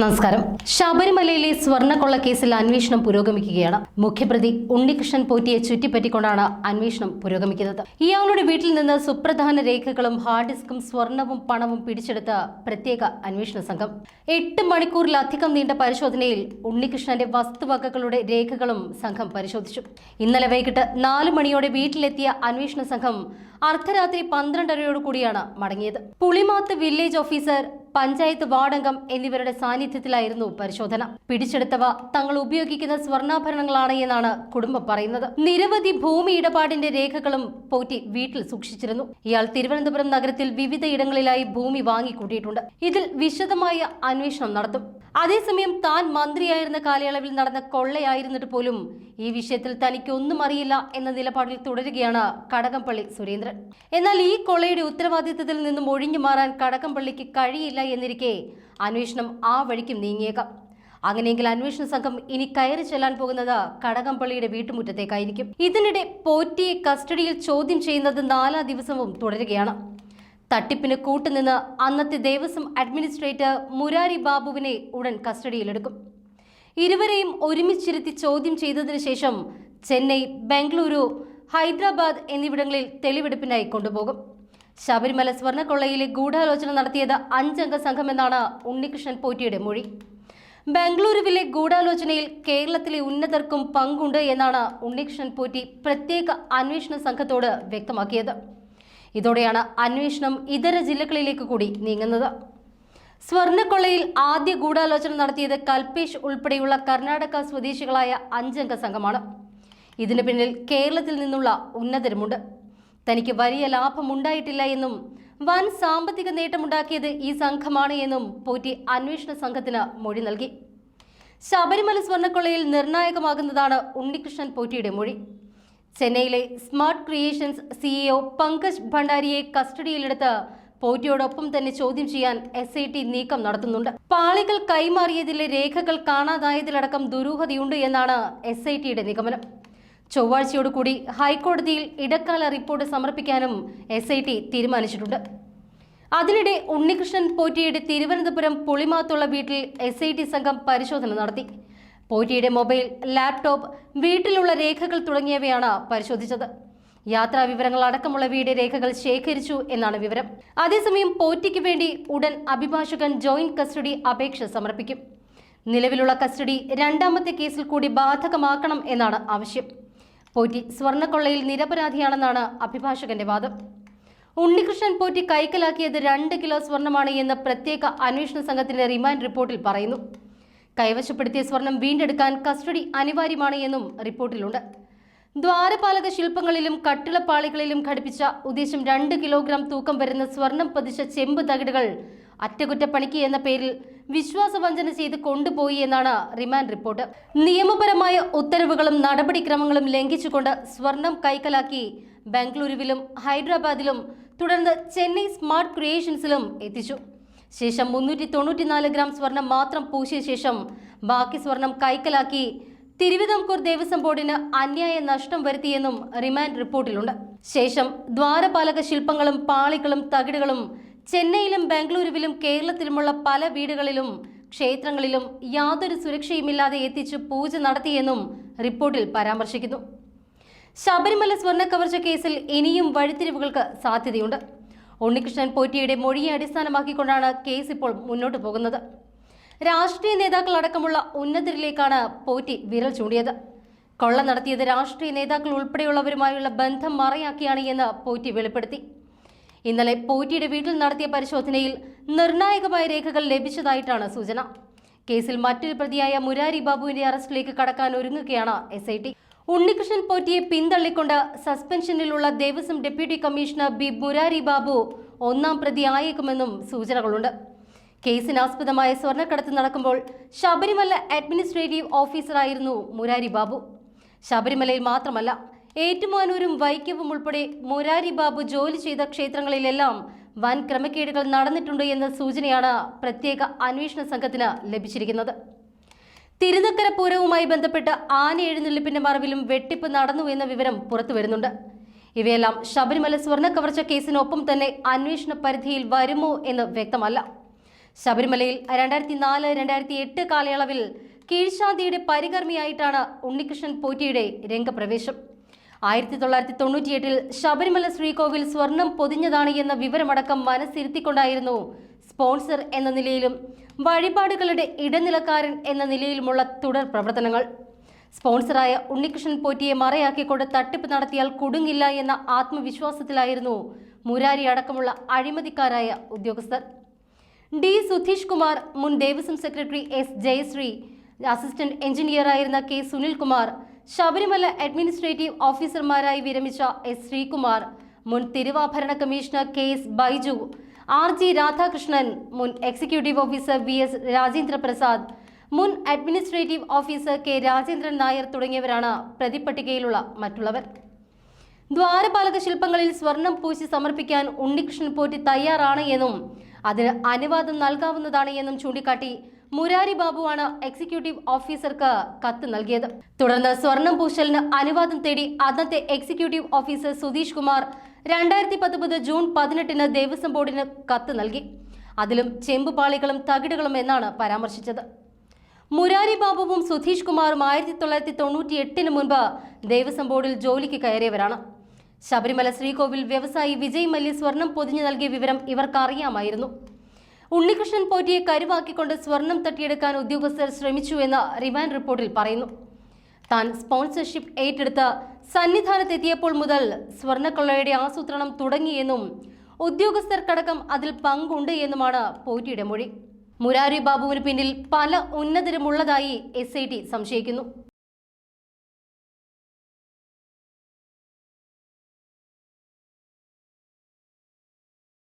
നമസ്കാരം. ശബരിമലയിലെ സ്വർണക്കൊള്ള കേസിൽ അന്വേഷണം പുരോഗമിക്കുകയാണ്. മുഖ്യപ്രതി ഉണ്ണികൃഷ്ണൻ പോറ്റിയെ ചുറ്റിപ്പറ്റിക്കൊണ്ടാണ് അന്വേഷണം പുരോഗമിക്കുന്നത്. ഇയാളുടെ വീട്ടിൽ നിന്ന് സുപ്രധാന രേഖകളും ഹാർഡ് ഡിസ്കും സ്വർണവും പണവും പിടിച്ചെടുത്ത പ്രത്യേക അന്വേഷണ സംഘം. എട്ട് മണിക്കൂറിലധികം നീണ്ട പരിശോധനയിൽ ഉണ്ണികൃഷ്ണന്റെ വസ്തുവകകളുടെ രേഖകളും സംഘം പരിശോധിച്ചു. ഇന്നലെ വൈകിട്ട് നാല് മണിയോടെ വീട്ടിലെത്തിയ അന്വേഷണ സംഘം അർദ്ധരാത്രി പന്ത്രണ്ടരയോട് കൂടിയാണ് മടങ്ങിയത്. പുളിമാത്ത് വില്ലേജ് ഓഫീസർ പഞ്ചായത്ത് വാർഡംഗം എന്നിവരുടെ സാന്നിധ്യത്തിലായിരുന്നു പരിശോധന. പിടിച്ചെടുത്തവ തങ്ങൾ ഉപയോഗിക്കുന്ന സ്വർണാഭരണങ്ങളാണ് എന്നാണ് കുടുംബം പറയുന്നത്. നിരവധി ഭൂമി ഇടപാടിന്റെ രേഖകളും പോറ്റി വീട്ടിൽ സൂക്ഷിച്ചിരുന്നു. ഇയാൾ തിരുവനന്തപുരം നഗരത്തിൽ വിവിധ ഇടങ്ങളിലായി ഭൂമി വാങ്ങിക്കൂട്ടിയിട്ടുണ്ട്. ഇതിൽ വിശദമായ അന്വേഷണം നടത്തും. അതേസമയം താൻ മന്ത്രിയായിരുന്ന കാലയളവിൽ നടന്ന കൊള്ളയായിരുന്നിട്ട് പോലും ഈ വിഷയത്തിൽ തനിക്കൊന്നും അറിയില്ല എന്ന നിലപാടിൽ തുടരുകയാണ് കടകംപള്ളി സുരേന്ദ്രൻ. എന്നാൽ ഈ കൊളയുടെ ഉത്തരവാദിത്തത്തിൽ നിന്നും ഒഴിഞ്ഞു മാറാൻ കടകംപള്ളിക്ക് കഴിയില്ല എന്നിരിക്കെ അന്വേഷണം ആ വഴിക്കും നീങ്ങിയേക്കാം. അങ്ങനെയെങ്കിൽ അന്വേഷണ സംഘം ഇനി കയറി ചെല്ലാൻ പോകുന്നത് കടകംപള്ളിയുടെ വീട്ടുമുറ്റത്തേക്കായിരിക്കും. ഇതിനിടെ പോറ്റിയെ കസ്റ്റഡിയിൽ ചോദ്യം ചെയ്യുന്നത് നാലാം ദിവസവും തുടരുകയാണ്. തട്ടിപ്പിന് കൂട്ടുനിന്ന് അന്നത്തെ ദേവസ്വം അഡ്മിനിസ്ട്രേറ്റർ മുരാരി ബാബുവിനെ ഉടൻ കസ്റ്റഡിയിലെടുക്കും. ഇരുവരെയും ഒരുമിച്ചിരുത്തി ചോദ്യം ചെയ്തതിനു ശേഷം ചെന്നൈ ബംഗളൂരു ഹൈദരാബാദ് എന്നിവിടങ്ങളിൽ തെളിവെടുപ്പിനായി കൊണ്ടുപോകും. ശബരിമല സ്വർണക്കൊള്ളയിലെ ഗൂഢാലോചന നടത്തിയത് അഞ്ചംഗ സംഘമെന്നാണ് ഉണ്ണികൃഷ്ണൻ പോറ്റിയുടെ മൊഴി. ബംഗളൂരുവിലെ ഗൂഢാലോചനയിൽ കേരളത്തിലെ ഉന്നതർക്കും പങ്കുണ്ട് എന്നാണ് ഉണ്ണികൃഷ്ണൻ പോറ്റി പ്രത്യേക അന്വേഷണ സംഘത്തോട് വ്യക്തമാക്കിയത്. ഇതോടെയാണ് അന്വേഷണം ഇതര ജില്ലകളിലേക്ക് കൂടി നീങ്ങുന്നത്. സ്വർണക്കൊള്ളയിൽ ആദ്യ ഗൂഢാലോചന നടത്തിയത് കൽപേഷ് ഉൾപ്പെടെയുള്ള കർണാടക സ്വദേശികളായ അഞ്ചംഗ സംഘമാണ്. ഇതിന് പിന്നിൽ കേരളത്തിൽ നിന്നുള്ള ഉന്നതരുമുണ്ട്. തനിക്ക് വലിയ ലാഭമുണ്ടായിട്ടില്ല എന്നും വൻ സാമ്പത്തിക നേട്ടമുണ്ടാക്കിയത് ഈ സംഘമാണ് എന്നും പോറ്റി അന്വേഷണ സംഘത്തിന് മൊഴി നൽകി. ശബരിമല സ്വർണക്കൊള്ളയിൽ നിർണായകമാകുന്നതാണ് ഉണ്ണികൃഷ്ണൻ പോറ്റിയുടെ മൊഴി. ചെന്നൈയിലെ സ്മാർട്ട് ക്രിയേഷൻസ് സിഇഒ പങ്കജ് ഭണ്ഡാരിയെ കസ്റ്റഡിയിലെടുത്ത് പോറ്റിയോടൊപ്പം തന്നെ ചോദ്യം ചെയ്യാൻ എസ് ഐ ടി നീക്കം നടത്തുന്നുണ്ട്. പാളികൾ കൈമാറിയതിലെ രേഖകൾ കാണാതായതിലടക്കം ദുരൂഹതയുണ്ട് എന്നാണ് എസ് ഐ ടിയുടെ നിഗമനം. ചൊവ്വാഴ്ചയോടുകൂടി ഹൈക്കോടതിയിൽ ഇടക്കാല റിപ്പോർട്ട് സമർപ്പിക്കാനും എസ് ഐ ടി തീരുമാനിച്ചിട്ടുണ്ട്. അതിനിടെ ഉണ്ണികൃഷ്ണൻ പോറ്റിയുടെ തിരുവനന്തപുരം പുളിമാത്തുള്ള വീട്ടിൽ എസ് ഐ ടി സംഘം പരിശോധന നടത്തി. പോറ്റിയുടെ മൊബൈൽ ലാപ്ടോപ്പ് വീട്ടിലുള്ള രേഖകൾ തുടങ്ങിയവയാണ് പരിശോധിച്ചത്. യാത്രാ വിവരങ്ങൾ അടക്കമുള്ള വീട് രേഖകൾ ശേഖരിച്ചു എന്നാണ് വിവരം. അതേസമയം പോറ്റിക്ക് വേണ്ടി ഉടൻ അഭിഭാഷകൻ ജോയിന്റ് കസ്റ്റഡി അപേക്ഷ സമർപ്പിക്കും. നിലവിലുള്ള കസ്റ്റഡി രണ്ടാമത്തെ കേസിൽ കൂടി ബാധകമാക്കണം എന്നാണ് ആവശ്യം. പോറ്റി സ്വർണക്കൊള്ളയിൽ നിരപരാധിയാണെന്നാണ് അഭിഭാഷകന്റെ വാദം. ഉണ്ണികൃഷ്ണൻ പോറ്റി കൈക്കലാക്കിയത് രണ്ട് കിലോ സ്വർണമാണ് എന്ന് പ്രത്യേക അന്വേഷണ സംഘത്തിന്റെ റിമാൻഡ് റിപ്പോർട്ടിൽ പറയുന്നു. കൈവശപ്പെടുത്തിയ സ്വർണം വീണ്ടെടുക്കാൻ കസ്റ്റഡി അനിവാര്യമാണ് എന്നും റിപ്പോർട്ടിലുണ്ട്. ദ്വാരപാലക ശില്പങ്ങളിലും കട്ടിളപ്പാളികളിലും ഘടിപ്പിച്ച ഉദ്ദേശം രണ്ട് കിലോഗ്രാം തൂക്കം വരുന്ന സ്വർണം പതിച്ച ചെമ്പ് തകിടുകൾ അറ്റകുറ്റപ്പണിക്ക് എന്ന പേരിൽ വിശ്വാസവഞ്ചന ചെയ്ത് കൊണ്ടുപോയി എന്നാണ് റിമാൻഡ് റിപ്പോർട്ട്. നിയമപരമായ ഉത്തരവുകളും നടപടിക്രമങ്ങളും ലംഘിച്ചുകൊണ്ട് സ്വർണം കൈക്കലാക്കി ബംഗളൂരുവിലും ഹൈദരാബാദിലും തുടർന്ന് ചെന്നൈ സ്മാർട്ട് ക്രിയേഷൻസിലും എത്തിച്ചു. ശേഷം മുന്നൂറ്റി തൊണ്ണൂറ്റിനാല് ഗ്രാം സ്വർണം മാത്രം പൂശിയ ശേഷം ബാക്കി സ്വർണം കൈക്കലാക്കി തിരുവിതാംകൂർ ദേവസ്വം ബോർഡിന് അന്യായ നഷ്ടം വരുത്തിയെന്നും റിമാൻഡ് റിപ്പോർട്ടിലുണ്ട്. ശേഷം ദ്വാരപാലക ശില്പങ്ങളും പാളികളും തകിടുകളും ചെന്നൈയിലും ബാംഗ്ലൂരുവിലും കേരളത്തിലുമുള്ള പല വീടുകളിലും ക്ഷേത്രങ്ങളിലും യാതൊരു സുരക്ഷയുമില്ലാതെ എത്തിച്ച് പൂജ നടത്തിയെന്നും റിപ്പോർട്ടിൽ പരാമർശിക്കുന്നു. ശബരിമല സ്വർണ കവർച്ച കേസിൽ ഇനിയും വഴിത്തിരിവുകൾക്ക് സാധ്യതയുണ്ട്. ഉണ്ണികൃഷ്ണൻ പോറ്റിയുടെ മൊഴിയെ അടിസ്ഥാനമാക്കിക്കൊണ്ടാണ് കേസ് ഇപ്പോൾ മുന്നോട്ട് പോകുന്നത്. രാഷ്ട്രീയ നേതാക്കൾ അടക്കമുള്ള ഉന്നതരിലേക്കാണ് പോറ്റി വിരൽ ചൂണ്ടിയത്. കൊള്ള നടത്തിയത് രാഷ്ട്രീയ നേതാക്കൾ ഉൾപ്പെടെയുള്ളവരുമായുള്ള ബന്ധം മറയാക്കിയാണ് എന്ന് പോറ്റി വെളിപ്പെടുത്തി. ഇന്നലെ പോറ്റിയുടെ വീട്ടിൽ നടത്തിയ പരിശോധനയിൽ നിർണായകമായ രേഖകൾ ലഭിച്ചതായിട്ടാണ് സൂചന. കേസിൽ മറ്റൊരു പ്രതിയായ മുരാരി ബാബുവിന്റെ അറസ്റ്റിലേക്ക് കടക്കാൻ ഒരുങ്ങുകയാണ് എസ് ഐ ടി ഉണ്ണികൃഷ്ണൻ പോറ്റിയെ പിന്തള്ളിക്കൊണ്ട് സസ്പെൻഷനിലുള്ള Devaswom deputy commissioner B Murari Babu ഒന്നാം പ്രതിയായേക്കുമെന്നും സൂചനകളുണ്ട്. കേസിനാസ്പദമായ സ്വർണക്കടത്ത് നടക്കുമ്പോൾ ശബരിമല അഡ്മിനിസ്ട്രേറ്റീവ് ഓഫീസറായിരുന്നു മുരാരി ബാബു. ശബരിമലയിൽ മാത്രമല്ല ഏറ്റുമാനൂരും വൈക്കവും ഉൾപ്പെടെ മൊരാരി ബാബു ജോലി ചെയ്ത ക്ഷേത്രങ്ങളിലെല്ലാം വൻ ക്രമക്കേടുകൾ നടന്നിട്ടുണ്ട് എന്ന സൂചനയാണ് പ്രത്യേക അന്വേഷണ സംഘത്തിന് ലഭിച്ചിരിക്കുന്നത്. തിരുനക്കര പൂരവുമായി ബന്ധപ്പെട്ട് ആന എഴുന്നള്ളിപ്പിന്റെ മറവിലും വെട്ടിപ്പ് നടന്നു എന്ന വിവരം പുറത്തു വരുന്നുണ്ട്. ഇവയെല്ലാം ശബരിമല സ്വർണ കവർച്ച കേസിനൊപ്പം തന്നെ അന്വേഷണ പരിധിയിൽ വരുമോ എന്ന് വ്യക്തമല്ല. ശബരിമലയിൽ രണ്ടായിരത്തി നാല് രണ്ടായിരത്തി എട്ട് കാലയളവിൽ കീഴ്ശാന്തിയുടെ പരികർമ്മിയായിട്ടാണ് ഉണ്ണികൃഷ്ണൻ പോറ്റിയുടെ രംഗപ്രവേശം. ആയിരത്തി തൊള്ളായിരത്തി തൊണ്ണൂറ്റിയെട്ടിൽ ശബരിമല ശ്രീകോവിൽ സ്വർണം പൊതിഞ്ഞതാണ് എന്ന വിവരമടക്കം മനസ്സിരുത്തിക്കൊണ്ടായിരുന്നു സ്പോൺസർ എന്ന നിലയിലും വഴിപാടുകളുടെ ഇടനിലക്കാരൻ എന്ന നിലയിലുമുള്ള തുടർ പ്രവർത്തനങ്ങൾ. സ്പോൺസറായ ഉണ്ണികൃഷ്ണൻ പോറ്റിയെ മറയാക്കിക്കൊണ്ട് തട്ടിപ്പ് നടത്തിയാൽ കുടുങ്ങില്ല എന്ന ആത്മവിശ്വാസത്തിലായിരുന്നു മുരാരി അടക്കമുള്ള അഴിമതിക്കാരായ ഉദ്യോഗസ്ഥർ. ഡി സുധീഷ് കുമാർ മുൻ Devaswom secretary S Jayasree assistant എഞ്ചിനീയറായിരുന്ന K Sunilkumar Sabarimala administrative ഓഫീസർമാരായി വിരമിച്ച എസ് ശ്രീകുമാർ മുൻ Thiruvabharana commissioner K S Baiju R G Radhakrishnan മുൻ executive officer V S Rajendra Prasad മുൻ administrative officer K Rajendran Nair തുടങ്ങിയവരാണ് പ്രതിപട്ടികയിലുള്ള മറ്റുള്ളവർ. ദ്വാരപാലക ശില്പങ്ങളിൽ സ്വർണം പൂശി സമർപ്പിക്കാൻ ഉണ്ണികൃഷ്ണൻ പോറ്റി തയ്യാറാണ് എന്നും അതിന് അനുവാദം നൽകാവുന്നതാണ് എന്നും ചൂണ്ടിക്കാട്ടി മുരാരി ബാബുവാണ് എക്സിക്യൂട്ടീവ് ഓഫീസർക്ക് കത്ത് നൽകിയത്. തുടർന്ന് സ്വർണം പൂശലിന് അനുവാദം തേടി അന്നത്തെ എക്സിക്യൂട്ടീവ് ഓഫീസർ സുധീഷ് കുമാർ രണ്ടായിരത്തി പത്തൊമ്പത് ജൂൺ പതിനെട്ടിന് ദേവസ്വം ബോർഡിന് കത്ത് നൽകി. അതിലും ചെമ്പുപാളികളും തകിടുകളും എന്നാണ് പരാമർശിച്ചത്. മുരാരി ബാബുവും സുധീഷ് കുമാറും ആയിരത്തി തൊള്ളായിരത്തി തൊണ്ണൂറ്റി എട്ടിന് മുൻപ് ദേവസ്വം ബോർഡിൽ ജോലിക്ക് കയറിയവരാണ്. ശബരിമല ശ്രീകോവിൽ വ്യവസായി വിജയ് മല്യ സ്വർണം പൊതിഞ്ഞു നൽകിയ വിവരം ഇവർക്ക് അറിയാമായിരുന്നു ഉണ്ണികൃഷ്ണൻ പോറ്റിയെ കരുവാക്കിക്കൊണ്ട് സ്വർണം തട്ടിയെടുക്കാൻ ഉദ്യോഗസ്ഥർ ശ്രമിച്ചു എന്ന് റിമാൻഡ് റിപ്പോർട്ടിൽ പറയുന്നു. താൻ സ്പോൺസർഷിപ്പ് ഏറ്റെടുത്ത് സന്നിധാനത്തെത്തിയപ്പോൾ മുതൽ സ്വർണക്കൊള്ളയുടെ ആസൂത്രണം തുടങ്ങിയെന്നും ഉദ്യോഗസ്ഥർക്കടക്കം അതിൽ പങ്കുണ്ട് എന്നുമാണ് പോറ്റിയുടെ മൊഴി. മുരാരി ബാബുവിന് പിന്നിൽ പല ഉന്നതരുമുള്ളതായി എസ് ഐ ടി സംശയിക്കുന്നു.